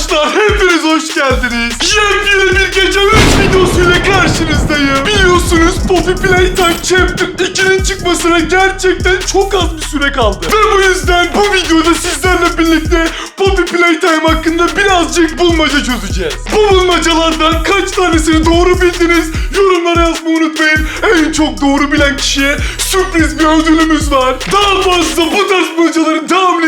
Arkadaşlar hepiniz hoş geldiniz. Yepyeni bir gece 3 videosuyla karşınızdayım. Biliyorsunuz Poppy Playtime Chapter 2'nin çıkmasına gerçekten çok az bir süre kaldı. Ve bu yüzden bu videoda sizlerle birlikte Poppy Playtime hakkında birazcık bulmaca çözeceğiz. Bu bulmacalardan kaç tanesini doğru bildiniz yorumlara yazmayı unutmayın. En çok doğru bilen kişiye sürpriz bir ödülümüz var. Daha fazla bu tarz bulmacaların istiyorsanız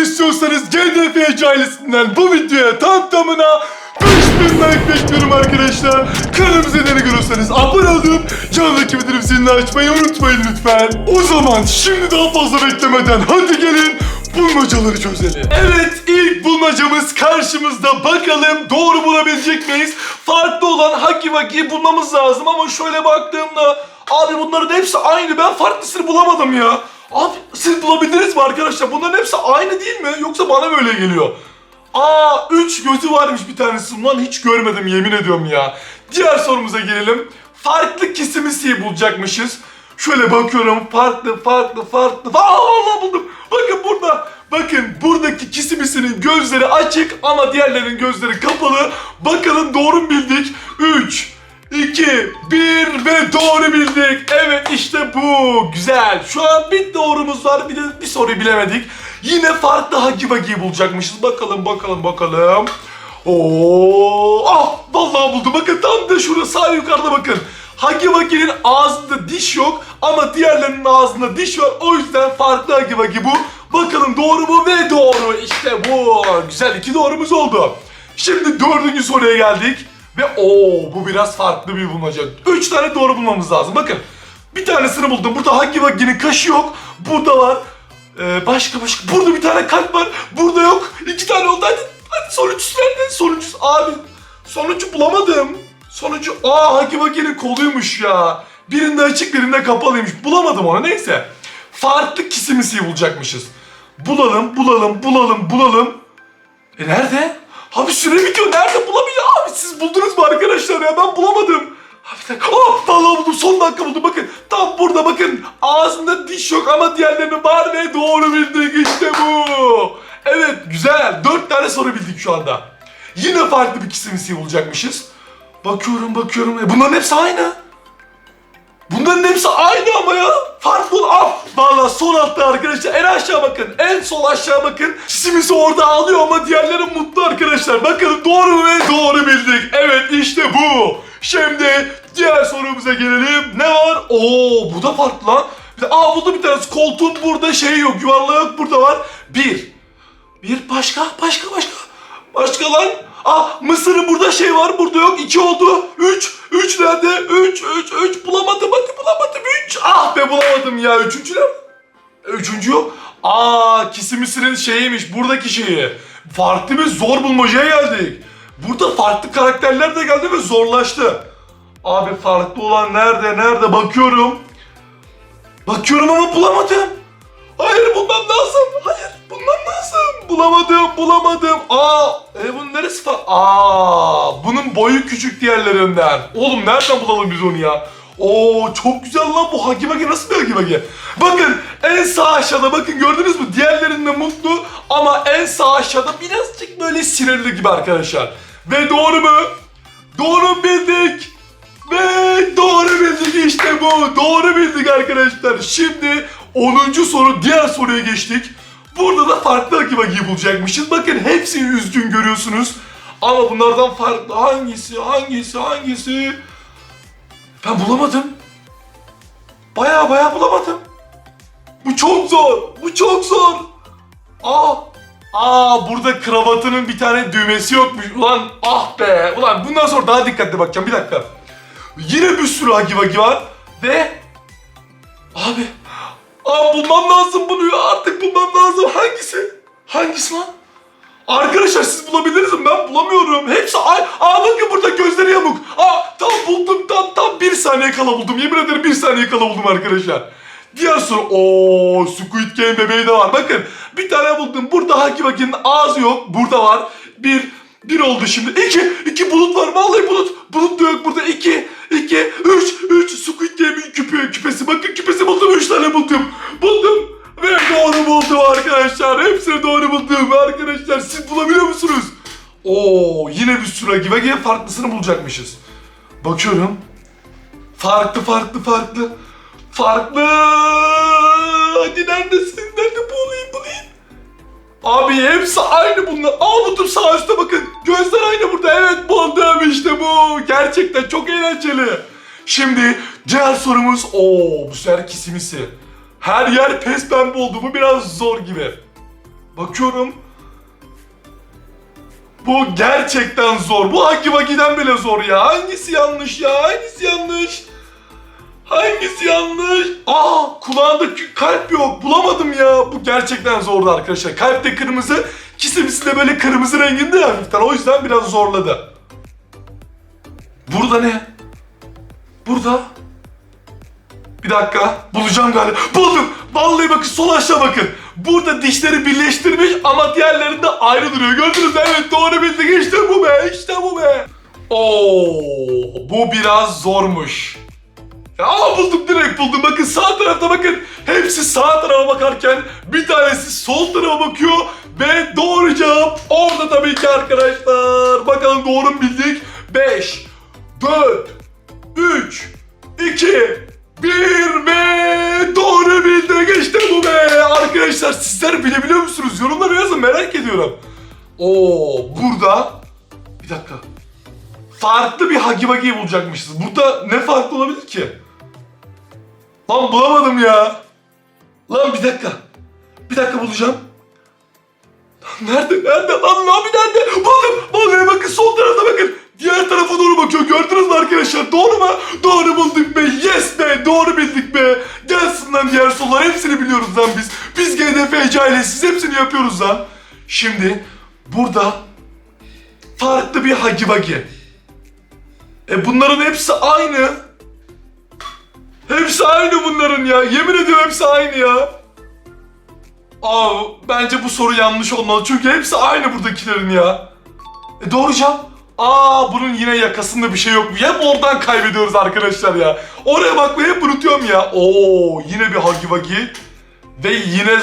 Ailesinden bu videoya tam tamına 5000 like bekliyorum arkadaşlar. Kanalımıza yeni görürseniz abone olup yanındaki bildirim zilini açmayı unutmayın lütfen. O zaman şimdi daha fazla beklemeden hadi gelin bulmacaları çözelim. Evet ilk bulmacamız karşımızda. Bakalım doğru bulabilecek miyiz? Farklı olan Haki Vaki'yi bulmamız lazım ama şöyle baktığımda abi bunların hepsi aynı. Ben farklısını bulamadım ya. Abi siz bulabildiniz mi arkadaşlar? Bunların hepsi aynı değil mi? Yoksa bana böyle geliyor. Aa üç gözü varmış bir tanesi. Lan hiç görmedim yemin ediyorum ya. Diğer sorumuza gelelim. Farklı kesimisiyi bulacakmışız. Şöyle bakıyorum farklı farklı farklı. Aa Allah buldum. Bakın burada. Bakın buradaki kisimisinin gözleri açık ama diğerlerinin gözleri kapalı. Bakalım doğru mu bildik? 3 2, 1 ve doğru bildik. Evet işte bu. Güzel. Şu an bir doğrumuz var. Bir de bir soruyu bilemedik. Yine farklı Hagi Vagi'yi bulacakmışız. Bakalım bakalım bakalım. Oo! Ah! Vallahi buldum. Bakın tam da şurada sağ yukarıda bakın. Hagi Vagi'nin ağzında diş yok ama diğerlerinin ağzında diş var. O yüzden farklı Hagi Vagi bu. Bakalım doğru mu ve doğru. İşte bu. Güzel iki doğrumuz oldu. Şimdi dördüncü soruya geldik. Ve o bu biraz farklı bir bulmaca. Üç tane doğru bulmamız lazım. Bakın bir tanesini buldum. Burada Hagi Vagi'nin kaşı yok. Burada var. Ee, başka başka. Burada bir tane kalp var. Burada yok. İki tane oldu. Hadi, hadi sonuncusu nerede? Sonuncusu abi. Sonuncu bulamadım. Sonuncu aa Hagi Vagi'nin koluymuş ya. Birinde açık birinde kapalıymış. Bulamadım onu neyse. Farklı kisimisiyi bulacakmışız. Bulalım, bulalım, bulalım, bulalım. E nerede? Abi süre bitiyor. Nerede bulamayacağım? Siz buldunuz mu arkadaşlar ya? Ben bulamadım. Abi. Oh vallahi buldum. Son dakika buldum. Bakın tam burada bakın. Ağzında diş yok ama diğerlerinin var ve doğru bildik. İşte bu. Evet güzel. Dört tane soru bildik şu anda. Yine farklı bir kisimisi bulacakmışız. Bakıyorum bakıyorum. E bunların hepsi aynı. Bunların hepsi aynı ama ya. Farklı. Ah valla sol altta arkadaşlar. En aşağı bakın. En sol aşağı bakın. Kisimisi orada ağlıyor ama diğerleri mutlu arkadaşlar. Bakın doğru mu doğru bildik. Evet işte bu. Şimdi diğer sorumuza gelelim. Ne var? Oo bu da farklı lan. Bir de, aa buldum bir tanesi. Koltuğun burada şey yok. Yuvarlağı yok. Burada var. Bir. Bir başka başka başka. Başka lan. Ah Mısır'ın burada şey var burada yok. İki oldu. Üç. Üç nerede? Üç. Üç. Üç. Bulamadım. Hadi bulamadım. Üç. Ah be bulamadım ya. Üçüncü ne? Üçüncü yok. Aa Kisimisir'in şeyiymiş. Buradaki şeyi. Farklı bir zor bulmacaya geldik. Burada farklı karakterler de geldi ve zorlaştı. Abi farklı olan nerede? Nerede? Bakıyorum. Bakıyorum ama bulamadım. Hayır bulmam lazım. Hayır bulmam lazım. Bulamadım bulamadım. Aa e bunun neresi fa- Aa bunun boyu küçük diğerlerinden. Oğlum nereden bulalım biz onu ya? Oo çok güzel lan bu Hagi nasıl bir Hagi? Bakın en sağ aşağıda bakın gördünüz mü? Diğerlerinde mutlu ama en sağ aşağıda birazcık böyle sinirli gibi arkadaşlar. Ve doğru mu? Doğru bildik. Ve doğru bildik işte bu. Doğru bildik arkadaşlar. Şimdi 10. soru diğer soruya geçtik. Burada da farklı Vagi'yi bulacakmışız. Bakın hepsi üzgün görüyorsunuz. Ama bunlardan farklı hangisi hangisi hangisi? Ben bulamadım. Baya baya bulamadım. Bu çok zor. Bu çok zor. Aa. Aa burada kravatının bir tane düğmesi yokmuş. Ulan ah be. Ulan bundan sonra daha dikkatli bakacağım. Bir dakika. Yine bir sürü Hagi Vagi var. Ve... Abi... Aa bulmam lazım bunu ya. Artık bulmam lazım. Hangisi? Hangisi lan? Arkadaşlar siz bulabilirsiniz mi? Ben bulamıyorum. Hepsi ay. Aa bakın burada gözleri yamuk. Aa tam buldum. Tam tam bir saniye kala buldum. Yemin ederim bir saniye kala buldum arkadaşlar. Diğer soru. Oo Squid Game bebeği de var. Bakın bir tane buldum. Burada Haki Vaki'nin ağzı yok. Burada var. Bir. Bir oldu şimdi. İki. iki bulut var. Vallahi bulut. Bulut da yok burada. İki. İki, Üç. Üç. Squid Game'in küpe, küpesi. Bakın küpesi buldum. Üç tane buldum. Buldum. Ve doğru buldum arkadaşlar. Hepsini doğru buldum arkadaşlar. Siz bulabiliyor musunuz? Oo yine bir sürü Hagi Vagi'ye farklısını bulacakmışız. Bakıyorum. Farklı farklı farklı. Farklı. Hadi neredesin? Nerede bulayım. Abi hepsi aynı bunlar. Aa buldum sağ üstte bakın. Gözler aynı burada. Evet buldum işte bu. Gerçekten çok eğlenceli. Şimdi diğer sorumuz. Oo bu sefer kisimisi. Her yer pes pembe oldu. Bu biraz zor gibi. Bakıyorum. Bu gerçekten zor. Bu Hagi Vagi'den bile zor ya. Hangisi yanlış ya? Hangisi yanlış? Hangisi yanlış? Aa kulağında kalp yok. Bulamadım ya. Bu gerçekten zordu arkadaşlar. Kalp de kırmızı. Kisimisi de böyle kırmızı renginde hafiften. O yüzden biraz zorladı. Burada ne? Burada. Bir dakika. Bulacağım galiba. Buldum. Vallahi bakın sol aşağı bakın. Burada dişleri birleştirmiş ama diğerlerinde ayrı duruyor. Gördünüz mü? Evet doğru bildik. İşte bu be. İşte bu be. Oo, bu biraz zormuş. Aa buldum direkt buldum. Bakın sağ tarafta bakın. Hepsi sağ tarafa bakarken bir tanesi sol tarafa bakıyor ve doğru cevap orada tabii ki arkadaşlar. Bakalım doğru mu bildik? 5, 4, 3, 2, 1 ve doğru bildik işte bu be. Arkadaşlar sizler bilebiliyor musunuz? Yorumlara yazın merak ediyorum. Oo burada bir dakika. Farklı bir Hagi Vagi'yi bulacakmışız. Burada ne farklı olabilir ki? Lan bulamadım ya. Lan bir dakika. Bir dakika bulacağım. Lan nerede? Nerede? Lan abi nerede? Buldum. Vallahi bakın sol tarafta bakın. Diğer tarafa doğru bakıyor. Gördünüz mü arkadaşlar? Doğru mu? Doğru bulduk be. Yes be. Doğru bildik be. Gelsin lan diğer sollar. Hepsini biliyoruz lan biz. Biz GDF ailesiz hepsini yapıyoruz lan. Şimdi burada farklı bir Hagi Vagi. E bunların hepsi aynı. Hepsi aynı bunların ya. Yemin ediyorum hepsi aynı ya. Aa bence bu soru yanlış olmalı. Çünkü hepsi aynı buradakilerin ya. E doğru cevap. Aa bunun yine yakasında bir şey yok. Hep oradan kaybediyoruz arkadaşlar ya. Oraya bakmayı hep unutuyorum ya. Oo yine bir Hagi Vagi. Ve yine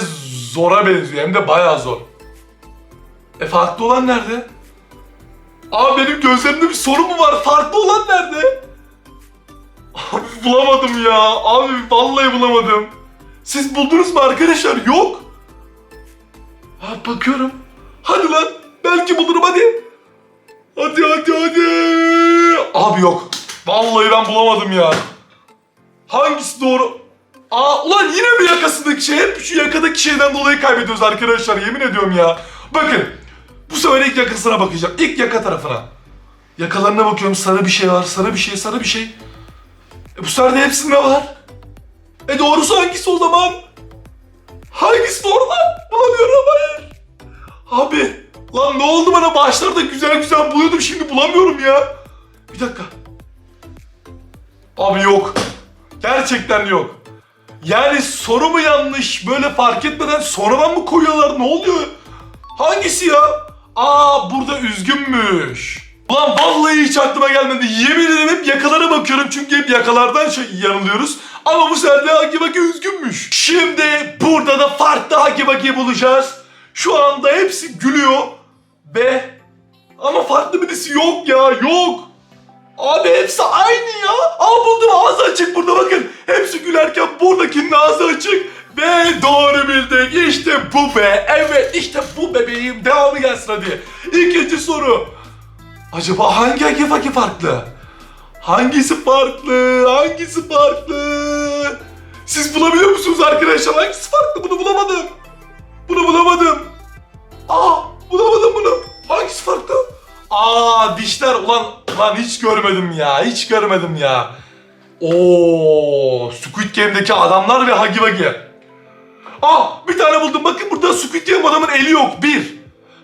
zora benziyor. Hem de bayağı zor. E farklı olan nerede? Abi benim gözlerimde bir sorun mu var? Farklı olan nerede? Abi bulamadım ya. Abi vallahi bulamadım. Siz buldunuz mu arkadaşlar? Yok. Ha bakıyorum. Hadi lan. Belki bulurum hadi. Hadi hadi hadi. Abi yok. Vallahi ben bulamadım ya. Hangisi doğru? Aa ulan yine mi yakasındaki şey? Hep şu yakadaki şeyden dolayı kaybediyoruz arkadaşlar. Yemin ediyorum ya. Bakın. Bu sefer ilk yakasına bakacağım. İlk yaka tarafına. Yakalarına bakıyorum. Sarı bir şey var. Sarı bir şey. Sarı bir şey. E bu sefer de hepsinde var. E doğrusu hangisi o zaman? Hangisi doğru lan? Bulamıyorum hayır. Abi lan ne oldu bana başlarda güzel güzel buluyordum şimdi bulamıyorum ya. Bir dakika. Abi yok. Gerçekten yok. Yani soru mu yanlış böyle fark etmeden sonradan mı koyuyorlar ne oluyor? Hangisi ya? Aa burada üzgünmüş. Ulan vallahi hiç aklıma gelmedi. Yemin ederim hep yakalara bakıyorum çünkü hep yakalardan şey yanılıyoruz. Ama bu sefer de Hagi Vagi üzgünmüş. Şimdi burada da farklı Hagi Vagi bulacağız. Şu anda hepsi gülüyor. Ve ama farklı birisi yok ya yok. Abi hepsi aynı ya. Aa buldum ağzı açık burada bakın. Hepsi gülerken buradakinin ağzı açık. Ve doğru bildik. İşte bu be. Evet işte bu bebeğim. Devamı gelsin hadi. İkinci soru. Acaba hangi fakir farklı? Hangisi farklı? Hangisi farklı? Siz bulabiliyor musunuz arkadaşlar? Hangisi farklı? Bunu bulamadım. Bunu bulamadım. Aa bulamadım bunu. Hangisi farklı? Aa dişler ulan ulan hiç görmedim ya. Hiç görmedim ya. Oo Squid Game'deki adamlar ve Hagi Vagi. Aa bir tane buldum. Bakın burada Squid Game adamın eli yok. Bir.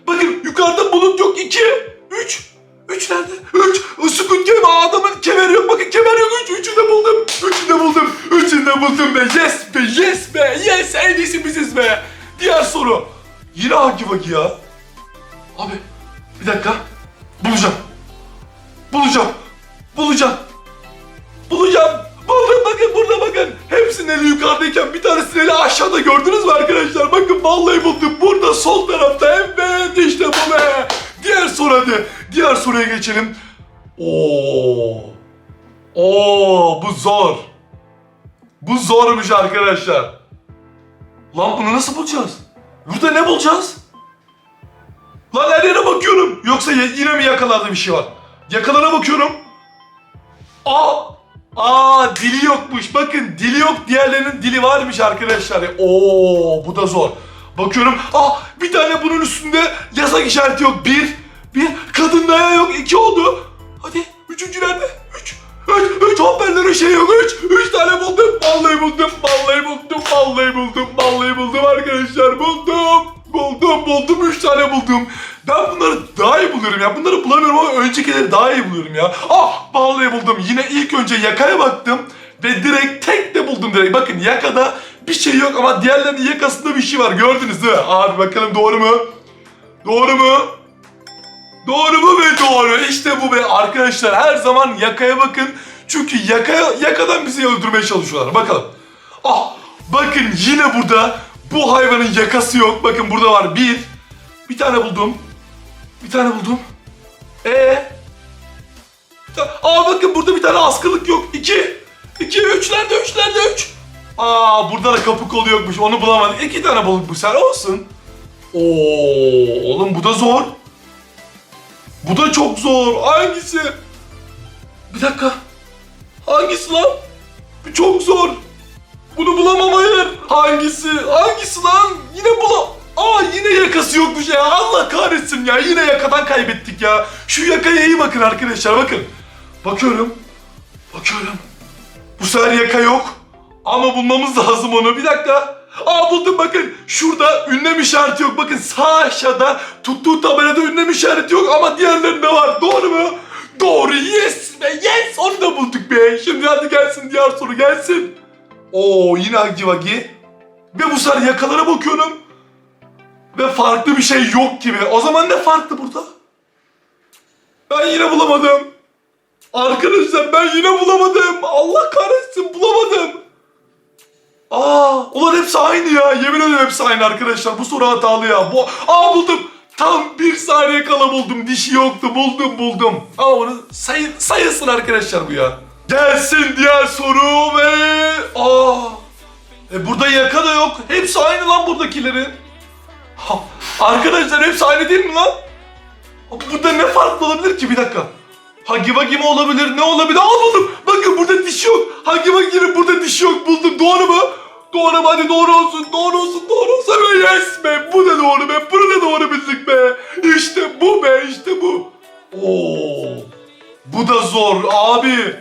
Bakın yukarıda bulut yok. İki. Üç. Üç nerede? Üç. Squid Game adamın kemeri yok. Bakın kemer yok. Üç. Üçünü de buldum. Üçünü de buldum. Üçünü de buldum be. Yes be. Yes be. Yes. En iyisi biziz be. Diğer soru. Yine Hagi Vagi ya. Abi bir dakika. Bulacağım. Bulacağım. Bulacağım. Bulacağım. Buldum bakın burada bakın. Hepsinin eli yukarıdayken bir tanesinin eli aşağıda gördünüz mü arkadaşlar? Bakın vallahi buldum. Burada sol tarafta evet işte bu be. Diğer soru hadi. Diğer soruya geçelim. Oo. Oo bu zor. Bu zormuş arkadaşlar. Lan bunu nasıl bulacağız? Burada ne bulacağız? Lan her yere bakıyorum. Yoksa yine mi yakalarda bir şey var? Yakalara bakıyorum. Aa! Aa dili yokmuş. Bakın dili yok. Diğerlerinin dili varmış arkadaşlar. Oo bu da zor. Bakıyorum. Aa bir tane bunun üstünde yasak işareti yok. Bir. Bir. Kadın dayağı yok. iki oldu. Hadi. Üçüncü nerede? Üç. Üç. Üç hoparlörü şey yok. Üç. Üç tane buldum. Vallahi buldum. Vallahi buldum. Vallahi buldum. Vallahi buldum arkadaşlar. Buldum. Buldum buldum. Üç tane buldum. Ben bunları daha iyi buluyorum ya. Bunları bulamıyorum ama öncekileri daha iyi buluyorum ya. Ah vallahi buldum. Yine ilk önce yakaya baktım. Ve direkt tek de buldum direkt. Bakın yakada bir şey yok ama diğerlerinin yakasında bir şey var. Gördünüz mi? Abi bakalım doğru mu? Doğru mu? Doğru mu ve doğru. İşte bu be arkadaşlar. Her zaman yakaya bakın. Çünkü yakaya, yakadan bizi öldürmeye çalışıyorlar. Bakalım. Ah bakın yine burada bu hayvanın yakası yok. Bakın burada var bir. Bir tane buldum. Bir tane buldum. Ee? Aa bakın burada bir tane askılık yok. İki. İki, üçlerde, üçlerde, üç. Aa burada da kapı kolu yokmuş. Onu bulamadık. İki tane bulduk bu sefer olsun. Oo oğlum bu da zor. Bu da çok zor. Hangisi? Bir dakika. Hangisi lan? Bu çok zor. Bunu bulamam hayır. Hangisi? Hangisi lan? Yine bulam... Aa yine yakası yokmuş ya. Allah kahretsin ya. Yine yakadan kaybettik ya. Şu yakaya iyi bakın arkadaşlar bakın. Bakıyorum. Bakıyorum. Bu sefer yaka yok. Ama bulmamız lazım onu. Bir dakika. Aa buldum bakın. Şurada ünlem işareti yok. Bakın sağ aşağıda tuttuğu tabelada ünlem işareti yok ama diğerlerinde var. Doğru mu? Doğru. Yes be. Yes. Onu da bulduk be. Şimdi hadi gelsin diğer soru gelsin. Oo yine Hagi Wagi. Ve bu sefer yakalara bakıyorum. Ve farklı bir şey yok gibi. O zaman ne farklı burada? Ben yine bulamadım. Arkadaşlar ben yine bulamadım. Allah kahretsin bulamadım. Aa, ulan hepsi aynı ya. Yemin ederim hepsi aynı arkadaşlar. Bu soru hatalı ya. Bu, aa buldum. Tam bir saniye kala buldum. Dişi yoktu. Buldum buldum. Ama onu say, sayılsın arkadaşlar bu ya. Gelsin diğer soru ve... Aa, e burada yaka da yok. Hepsi aynı lan buradakilerin. Ha, arkadaşlar hepsi aynı değil mi lan? Burada ne farklı olabilir ki? Bir dakika. Hagi Wagi mi olabilir? Ne olabilir? Aa buldum. Bakın burada diş yok. Hagi Wagi'nin burada dişi yok. Buldum. Doğru mu? Doğru mu? Hadi doğru olsun. Doğru olsun. Doğru olsun. Be yes be. Bu da doğru be. Bunu da doğru bildik be. İşte bu be. işte bu. Oo. Bu da zor abi.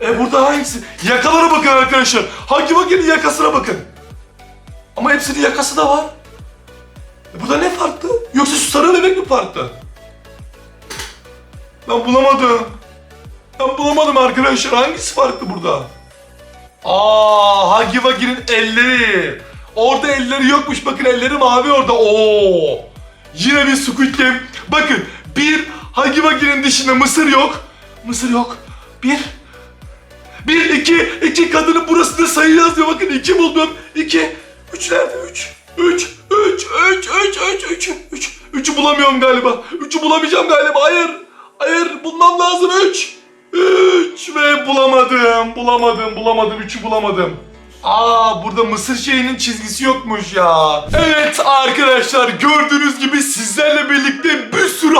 E burada hangisi? Yakalara bakın arkadaşlar. Hagi Wagi'nin yakasına bakın. Ama hepsinin yakası da var. E burada ne farklı? Yoksa şu sarı bebek mi farklı? Ben bulamadım. Ben bulamadım arkadaşlar. Hangisi farklı burada? Aa, Hagi Wagi'nin elleri. Orada elleri yokmuş. Bakın elleri mavi orada. Oo. Yine bir Squid Game. Bakın bir Hagi Wagi'nin dışında mısır yok. Mısır yok. Bir. Bir, iki, iki kadının burasında sayı yazıyor. Bakın iki buldum. İki. Üç nerede? Üç. Üç. Üç. Üç. Üç. Üç. Üç. Üç. Üçü bulamıyorum galiba. Üçü bulamayacağım galiba. Hayır. Hayır. Bulmam lazım. Üç. Üç. Ve bulamadım. Bulamadım. Bulamadım. Üçü bulamadım. Aa burada mısır şeyinin çizgisi yokmuş ya. Evet arkadaşlar gördüğünüz gibi sizlerle birlikte bir sürü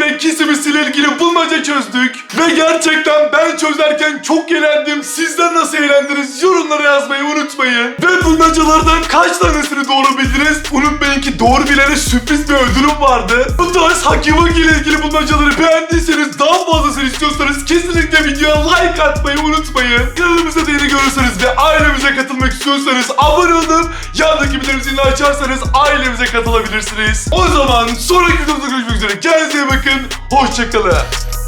ve Kisimisi ile ilgili bulmaca çözdük. Ve gerçekten ben çözerken çok eğlendim. Sizler nasıl eğlendiniz? Yorumlara yazmayı unutmayın. Ve bulmacalardan kaç tanesini doğru bildiniz? Unutmayın ki doğru bilene sürpriz bir ödülüm vardı. Bu tarz Wagi ile ilgili bulmacaları beğendiyseniz daha fazlasını istiyorsanız kesinlikle videoya like atmayı unutmayın. Kanalımıza da yeni görürseniz ve ailemize katılmak istiyorsanız abone olup yandaki bildirim zilini açarsanız ailemize katılabilirsiniz. O zaman sonraki videomuzda görüşmek üzere. Kendinize iyi bakın. Hoşçakalın.